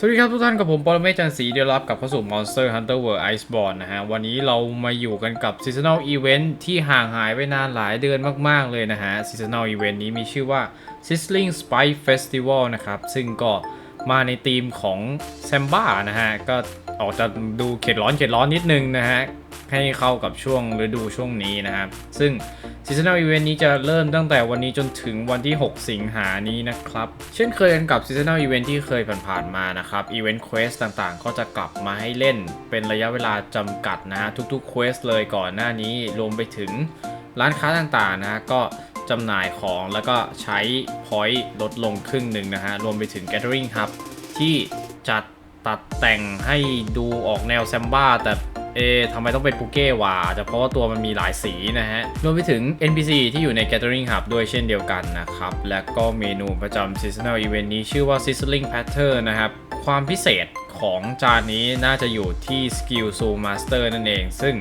สวัสดีครับทุกท่านกับผมปรเมศจันทร์ศรีเดียวรับกับเข้าสู่ Monster Hunter World Iceborne นะฮะ วันนี้เรามาอยู่กันกับ Seasonal Event ที่ห่างหายไปนานหลายเดือนมาก ๆ เลยนะฮะ Seasonal Event นี้มีชื่อว่า Sizzling Spice Festival นะครับ ซึ่งก็มาในธีมของแซมบ้านะฮะ ก็ออกจะดูเข็ดร้อนเข็ดร้อนนิดนึงนะฮะ ให้เข้ากับช่วงฤดูช่วงนี้นะครับ ซึ่ง Seasonal Event นี้จะเริ่มตั้งแต่วันนี้จนถึงวันที่ 6 สิงหานี้นะครับ เช่นเคยกันกับ Seasonal Event ที่เคยผ่านๆมานะครับ Event Quest ต่างๆ ก็จะกลับมาให้เล่นเป็นระยะเวลาจำกัดนะฮะทุกๆ Quest เลยก่อนหน้านี้รวมไปถึงร้านค้าต่างๆนะก็จำหน่ายของแล้วก็ใช้ Point ลดลงครึ่งหนึ่งนะฮะรวมไปถึง Gathering Hub ที่จัดตัดแต่งให้ดูออกแนวแซมบ้าแต่ เอะทำไมต้องเป็นปูเก้วะอาจจะเพราะว่าตัวมันมีหลายสีนะฮะ รวมไปถึง NPC ที่อยู่ใน Gathering Hub ด้วยเช่นเดียวกันนะครับ และก็เมนูประจำ Seasonal Event นี้ชื่อว่า Sizzling Pattern นะครับ ความพิเศษของจานนี้น่าจะอยู่ที่ Skill Soul Master นั่นเอง ซึ่ง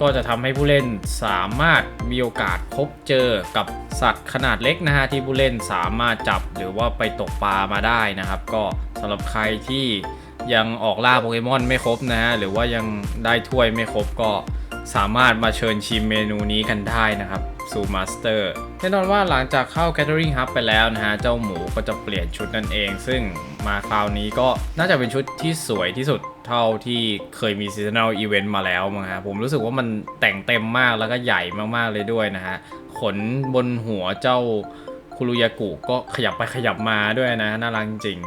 ก็จะทำให้ผู้เล่นสามารถมีโอกาสพบเจอกับสัตว์ขนาดเล็กนะฮะที่ผู้เล่นสามารถจับหรือว่าไปตกปลามาได้นะครับ ก็สำหรับใครที่ ยังออกล่าโปเกมอนไม่ครบนะฮะหรือว่ายังได้ถ้วยไม่ครบก็สามารถมาเชิญชิมเมนูนี้กันได้นะครับซูมาสเตอร์แน่นอนว่าหลังจากเข้า Gathering Hub ไปแล้วนะฮะ เจ้าหมูก็จะเปลี่ยนชุดนั่นเอง ซึ่งมาคราวนี้ก็น่าจะเป็นชุดที่สวยที่สุดเท่าที่เคยมี Seasonal Event มาแล้วมั้งฮะผมรู้สึกว่ามันแต่งเต็มมากแล้วก็ใหญ่มากๆเลยด้วยนะฮะ ขนบนหัวเจ้าคุรุยากุก็ขยับไปขยับมาด้วยนะ น่ารักจริง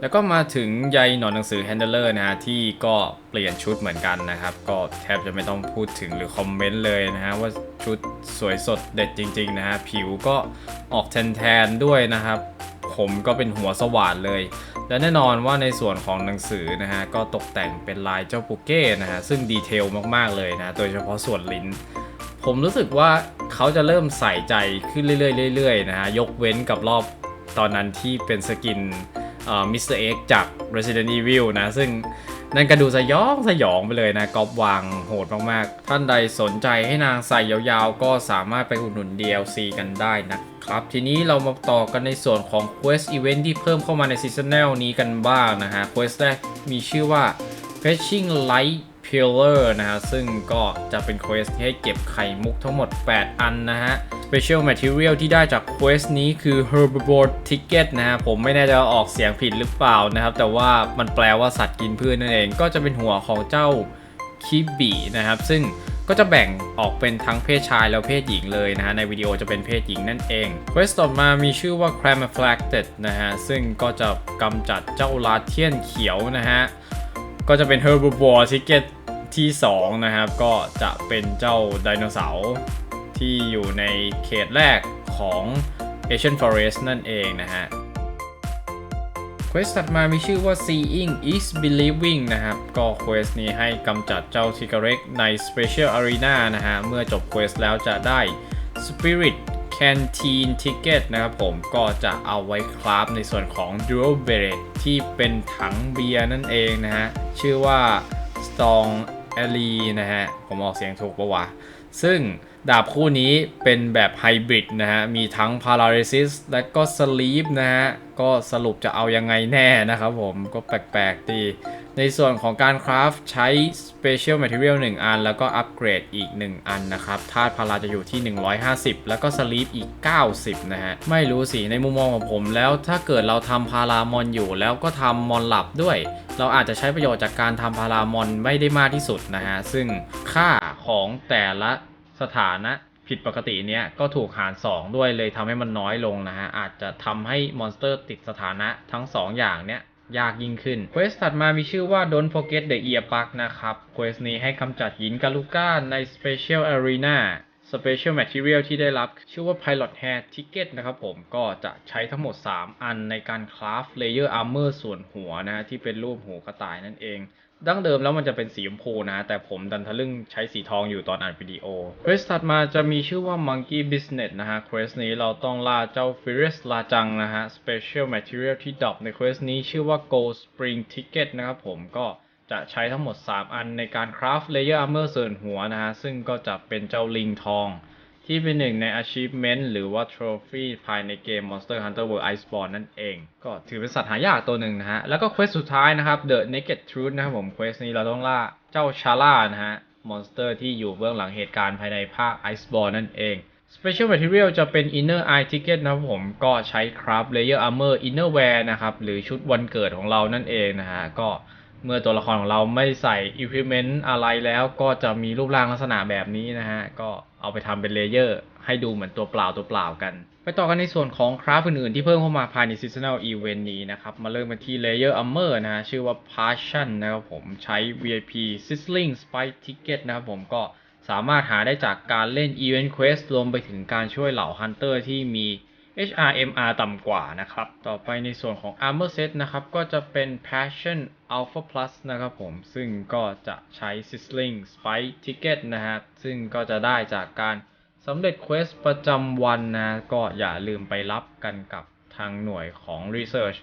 แล้วก็มาถึงใยหนอนหนังสือ Handler นะฮะที่ก็เปลี่ยนชุดเหมือนกันนะครับ ก็แทบจะไม่ต้องพูดถึงหรือคอมเมนต์เลยนะฮะว่าชุดสวยสดเด็ดจริงๆนะฮะผิวก็ออกแทนๆด้วยนะครับ ผมก็เป็นหัวสว่านเลย และแน่นอนว่าในส่วนของหนังสือนะฮะก็ตกแต่งเป็นลายเจ้าปุกเก้นะฮะซึ่งดีเทลมากๆเลยนะโดยเฉพาะส่วนลิ้น ผมรู้สึกว่าเขาจะเริ่มใส่ใจขึ้นเรื่อยๆเรื่อยๆนะฮะยกเว้นกับรอบตอนนั้นที่เป็นสกิน มิสเตอร์เอ็กจาก Resident Evil นะ ซึ่งนั่นก็ดูสยองสยองไปเลยนะกอบวางโหดมากๆ ท่านใดสนใจให้นางใส่ยาวๆ ก็สามารถไปอุดหนุน DLC กันได้นะครับ ทีนี้เรามาต่อกันในส่วนของ Quest Event ที่เพิ่มเข้ามาใน Seasonal นี้กันบ้างนะฮะ Quest แรกมีชื่อว่า Fetching Light Pillar นะฮะ ซึ่งก็จะเป็นเควสที่ให้เก็บไข่มุกทั้งหมด 8 อันนะฮะ Special Material ที่ได้จากเควสนี้คือ Herbivore Ticket นะฮะผมไม่แน่ใจว่าออกเสียงผิดหรือเปล่านะครับ แต่ว่ามันแปลว่าสัตว์กินพืชนั่นเอง ก็จะเป็นหัวของเจ้าคิบีนะครับ ซึ่งก็จะแบ่งออกเป็นทั้งเพศชายแล้วเพศหญิงเลยนะฮะในวิดีโอจะเป็นเพศหญิงนั่นเองเควสต่อมามีชื่อว่า Camouflaged นะฮะซึ่งก็จะกำจัดเจ้าลาเทียนเขียวนะฮะก็จะเป็น Herbivore Ticket ที่ 2 นะครับ ก็จะเป็นเจ้าไดโนเสาร์ ที่อยู่ในเขตแรกของ Asian Forest นั่นเองนะฮะเควสถัดมามีชื่อว่า Seeing is Believing นะครับ ก็เควสนี้ให้กำจัดเจ้าทิกเร็กใน Special Arena นะฮะ เมื่อจบเควสแล้วจะได้ Spirit Canteen Ticket นะครับผมก็จะเอาไว้คราฟในส่วนของ Dual Beret ที่เป็นถังเบียร์นั่นเองนะฮะ ชื่อว่า Strong แอลีนะฮะ ผมออกเสียงถูกปะวะ ซึ่งดาบคู่นี้เป็นแบบไฮบริดนะฮะ มีทั้ง Paralysis และก็ Sleep นะฮะ ก็สรุปจะเอายังไงแน่นะครับผม ก็แปลกๆดี ในส่วนของการคราฟใช้ Special Material 1 อัน แล้วก็อัปเกรดอีก 1 อันนะครับธาตุพาราจะอยู่ที่ 150 แล้วก็ Sleep อีก 90 นะฮะ ไม่รู้สิ ในมุมมองของผมแล้วถ้าเกิดเราทำพารามอนอยู่ แล้วก็ทำมอนหลับด้วย เราอาจจะใช้ประโยชน์จากการทำพารามอนไม่ได้มากที่สุดนะฮะ ซึ่งค่าของแต่ละสถานะผิดปกติเนี้ยก็ถูกหาร 2 ด้วยเลยทำให้มันน้อยลงนะฮะ อาจจะทำให้มอนสเตอร์ติดสถานะทั้ง 2 อย่างเนี้ย ยากยิ่งขึ้นเควสถัดมามีชื่อว่า Don't Forget the Ear Plug นะครับเควสนี้ให้กำจัดหินกาลูก้าใน Special Arena Special Material ที่ได้รับชื่อว่า Pilot Hair Ticket นะครับผมก็จะใช้ทั้งหมด 3 อันในการคราฟ Layer Armor ส่วนหัวนะฮะที่เป็นรูปหูกระต่ายนั่นเอง ดั้งเดิมแล้วมันจะเป็นสีชมพูนะ แต่ผมดันทะลึ่งใช้สีทองอยู่ตอนอ่านวิดีโอเควสถัดมาจะมีชื่อว่า Monkey Business นะฮะเควสนี้เราต้องล่าเจ้า Furious ลาจังนะฮะ Special Material ที่ดรอปในเควสนี้ชื่อว่า Gold Spring Ticket นะครับผมก็จะใช้ทั้งหมด 3 อันในการคราฟ Layer Armor ส่วนหัวนะฮะ ซึ่งก็จะเป็นเจ้าลิงทอง ที่เป็นหนึ่งใน achievement หรือว่า trophy ภายในเกม Monster Hunter World Iceborne นั่นเอง ก็ถือเป็นสัตว์หายากตัวหนึ่งนะฮะ แล้วก็ quest สุดท้ายนะครับ The Naked Truth นะครับผม quest นี้เราต้องล่าเจ้าชาร่านะฮะ มอนสเตอร์ที่อยู่เบื้องหลังเหตุการณ์ภายในภาค Iceborne นั่นเอง Special Material จะเป็น Inner Eye Ticket นะครับผมก็ใช้ Craft Layer Armor Inner Wear นะครับหรือชุดวันเกิดของเรานั่นเองนะฮะก็ เมื่อตัวละครของเราไม่ใส่ Equipment อะไรแล้วก็จะมีรูปร่างลักษณะแบบนี้นะฮะ ก็เอาไปทำเป็นเลเยอร์ให้ดูเหมือนตัวเปล่าตัวเปล่ากัน ไปต่อกันในส่วนของคราฟอื่นๆ ที่เพิ่มเข้ามาภายใน Seasonal Event นี้นะครับ มาเริ่มกันที่ Layer Armor นะฮะ ชื่อว่า Passion นะครับผมใช้ VIP Sizzling Spike Ticket นะครับผมก็สามารถหาได้จากการเล่น Event Quest รวมไปถึงการช่วยเหล่า Hunter ที่มี HRMR ต่ำกว่านะครับ ต่อไปในส่วนของ Armor Set นะครับ ก็จะเป็น Passion Alpha Plus นะครับผม ซึ่งก็จะใช้ Sizzling Spike Ticket นะครับซึ่งก็จะได้จากการสำเร็จเควสประจำวันนะ ก็อย่าลืมไปรับกันกับทางหน่วยของ Research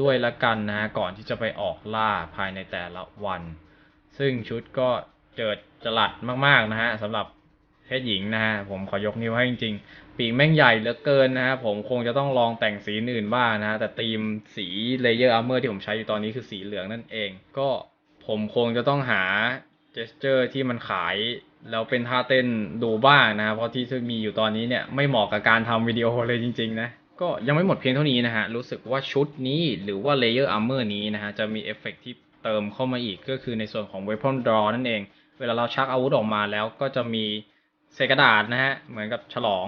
ด้วยละกันนะ ก่อนที่จะไปออกล่าภายในแต่ละวัน ซึ่งชุดก็เจิดจรัสมาก ๆ นะฮะสำหรับ เพศหญิงนะฮะผมขอยกนิ้วให้จริงๆ ปีกแม่งใหญ่เหลือเกินนะฮะผมคงจะต้องลองแต่งสีอื่นบ้างนะฮะแต่ธีมสีเลเยอร์อาร์เมอร์ที่ผมใช้อยู่ตอนนี้คือสีเหลืองนั่นเอง ก็ผมคงจะต้องหาเจสเจอร์ที่มันขายแล้วเป็นท่าเต้นดูบ้างนะฮะเพราะที่มีอยู่ตอนนี้เนี่ยไม่เหมาะกับการทำวิดีโอเลยจริง ๆ นะ ก็ยังไม่หมดเพียงเท่านี้นะฮะ รู้สึกว่าชุดนี้หรือว่าเลเยอร์อาร์เมอร์นี้นะฮะ จะมีเอฟเฟกต์ที่เติมเข้ามาอีกก็คือในส่วนของ Weapon Draw นั่นเอง เวลาเราชักอาวุธออกมาแล้วก็จะมี เศษกระดาษนะฮะ เหมือนกับฉลอง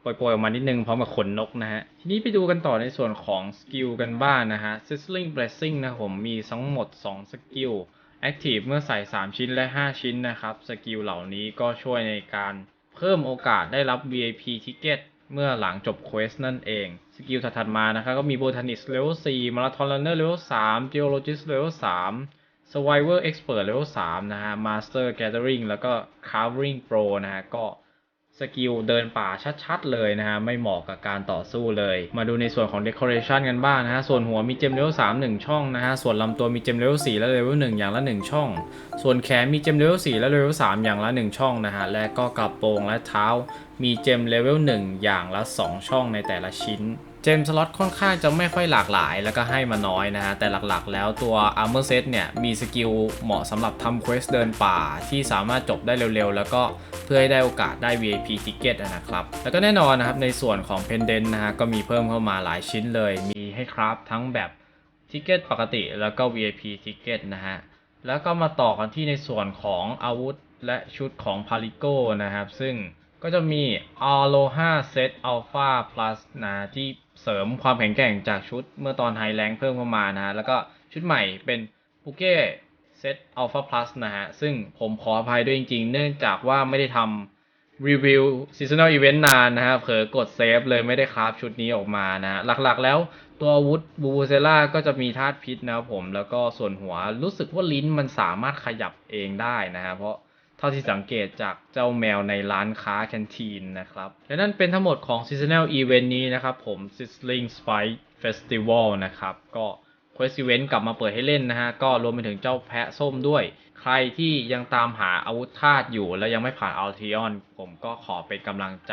โปรยๆออกมานิดนึงพร้อมกับขนนกนะฮะ ทีนี้ไปดูกันต่อในส่วนของสกิลกันบ้างนะฮะ Sizzling Blessing นะผมมีทั้งหมด 2 สกิล Active เมื่อใส่ 3 ชิ้นและ 5 ชิ้นนะครับ สกิลเหล่านี้ก็ช่วยในการเพิ่มโอกาสได้รับ VIP Ticket เมื่อหลังจบเควสนั่นเอง สกิลถัดมานะครับก็มี Botanist Level 4 Marathon Runner Level 3 Geologist Level 3 Survivor Expert Level 3 นะฮะ Master Gathering แล้วก็ Carving Pro นะฮะ ก็สกิลเดินป่าชัดๆเลยนะฮะ ไม่เหมาะกับการต่อสู้เลย มาดูในส่วนของ Decoration กันบ้างนะฮะ ส่วนหัวมีเจม Level 3 1 ช่องนะฮะ ส่วนลำตัวมีเจม Level 4และ Level 1อย่างละ 1 ช่อง ส่วนแขนมีเจม Level 4และ Level 3อย่างละ 1 ช่องนะฮะ และก็กระโปรงและเท้ามีเจม Level 1อย่างละ 2 ช่องในแต่ละชิ้น เจมสล็อตค่อนข้างจะไม่ค่อยหลากหลาย แล้วก็ให้มาน้อยนะฮะ แต่หลักๆ แล้วตัว Armor Set เนี่ย มีสกิลเหมาะสำหรับทำเควสเดินป่าที่สามารถจบได้เร็วๆ แล้วก็เพื่อให้ได้โอกาสได้ VIP Ticket นะครับ แล้วก็แน่นอนนะครับ ในส่วนของ Pendant นะฮะ ก็มีเพิ่มเข้ามาหลายชิ้นเลย มีให้ครับทั้งแบบทิเก t ปกติแล้วก็ VIP Ticket นะฮะ แล้วก็มาต่อกันที่ในส่วนของอาวุธและชุดของ p a l i g o นะครับ ซึ่ง ก็จะมี Aloha Set Alpha Plus นะที่เสริมความแข็งแกร่งจากชุดเมื่อตอนไฮแรงเพิ่มเข้ามานะฮะ แล้วก็ชุดใหม่เป็น p u k e Set Alpha Plus นะฮะ ซึ่งผมขออภัยด้วยจริงๆ เนื่องจากว่าไม่ได้ทำรีวิว Seasonal Event นานนะฮะ เผลอกดเซฟเลยไม่ได้คราฟชุดนี้ออกมานะฮะหลักๆแล้วตัวอาวุธบูบูเซล่าก็จะมีธาตุพิษนะครับผม แล้วก็ส่วนหัวรู้สึกว่าลิ้นมันสามารถขยับเองได้นะฮะ เพราะ ท่าที่สังเกตจากเจ้าแมวในร้านค้าแคนทีนนะครับ และนั่นเป็นทั้งหมดของ Seasonal Event นี้นะครับผม Sizzling Spike Festival นะครับ ก็ Quest Event กลับมาเปิดให้เล่นนะฮะ ก็รวมไปถึงเจ้าแพะส้มด้วย ใครที่ยังตามหาอาวุธธาตุอยู่ แล้วยังไม่ผ่าน a l t i o n ผมก็ขอเป็นกำลังใจ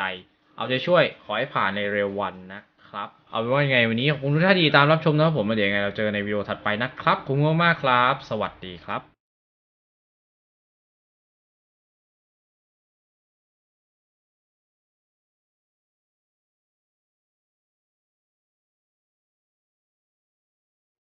เอาใจช่วยขอให้ผ่านในเร็ววันนะครับ เอาเป็นว่ายังไงวันนี้ขอบคุณทุกท่านที่ตามรับชมนะครับผมแล้วเดี๋ยวยังไงเราเจอในวิดีโอถัดไปนะครับขอบคุณมากๆครับ สวัสดีครับ